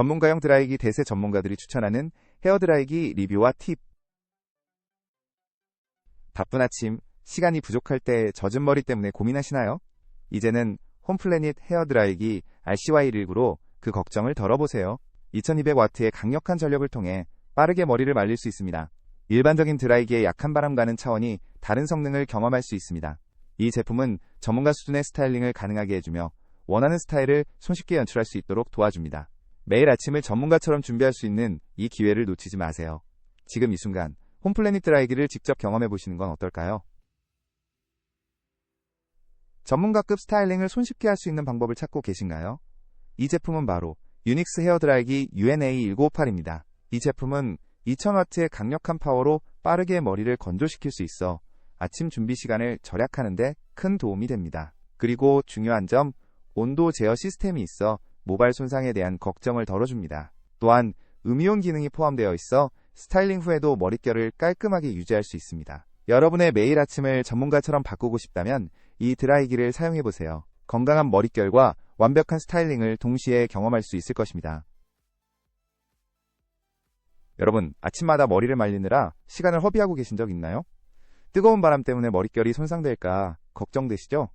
전문가용 드라이기 대세 전문가들이 추천하는 헤어 드라이기 리뷰와 팁. 바쁜 아침, 시간이 부족할 때 젖은 머리 때문에 고민하시나요? 이제는 홈플래닛 헤어 드라이기 RCY119로 그 걱정을 덜어보세요. 2200W의 강력한 전력을 통해 빠르게 머리를 말릴 수 있습니다. 일반적인 드라이기의 약한 바람과는 차원이 다른 성능을 경험할 수 있습니다. 이 제품은 전문가 수준의 스타일링을 가능하게 해주며 원하는 스타일을 손쉽게 연출할 수 있도록 도와줍니다. 매일 아침을 전문가처럼 준비할 수 있는 이 기회를 놓치지 마세요. 지금 이 순간 홈플래닛 드라이기를 직접 경험해 보시는 건 어떨까요? 전문가급 스타일링을 손쉽게 할 수 있는 방법을 찾고 계신가요? 이 제품은 바로 유닉스 헤어 드라이기 UNA1958입니다. 이 제품은 2000W의 강력한 파워로 빠르게 머리를 건조시킬 수 있어 아침 준비 시간을 절약하는데 큰 도움이 됩니다. 그리고 중요한 점, 온도 제어 시스템이 있어 모발 손상에 대한 걱정을 덜어줍니다. 또한 음이온 기능이 포함되어 있어 스타일링 후에도 머릿결을 깔끔하게 유지할 수 있습니다. 여러분의 매일 아침을 전문가처럼 바꾸고 싶다면 이 드라이기를 사용해보세요. 건강한 머릿결과 완벽한 스타일링을 동시에 경험할 수 있을 것입니다. 여러분, 아침마다 머리를 말리느라 시간을 허비하고 계신 적 있나요? 뜨거운 바람 때문에 머릿결이 손상될까 걱정되시죠?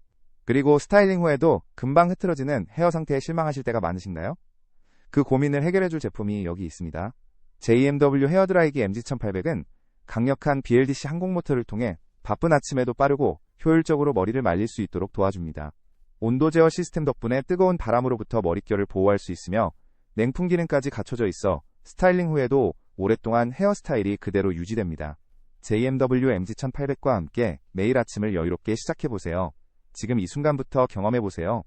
그리고 스타일링 후에도 금방 흐트러지는 헤어 상태에 실망하실 때가 많으신가요? 그 고민을 해결해줄 제품이 여기 있습니다. JMW 헤어드라이기 MG1800은 강력한 BLDC 항공 모터를 통해 바쁜 아침에도 빠르고 효율적으로 머리를 말릴 수 있도록 도와줍니다. 온도 제어 시스템 덕분에 뜨거운 바람으로부터 머릿결을 보호할 수 있으며 냉풍 기능까지 갖춰져 있어 스타일링 후에도 오랫동안 헤어스타일이 그대로 유지됩니다. JMW MG1800과 함께 매일 아침을 여유롭게 시작해보세요. 지금 이 순간부터 경험해보세요.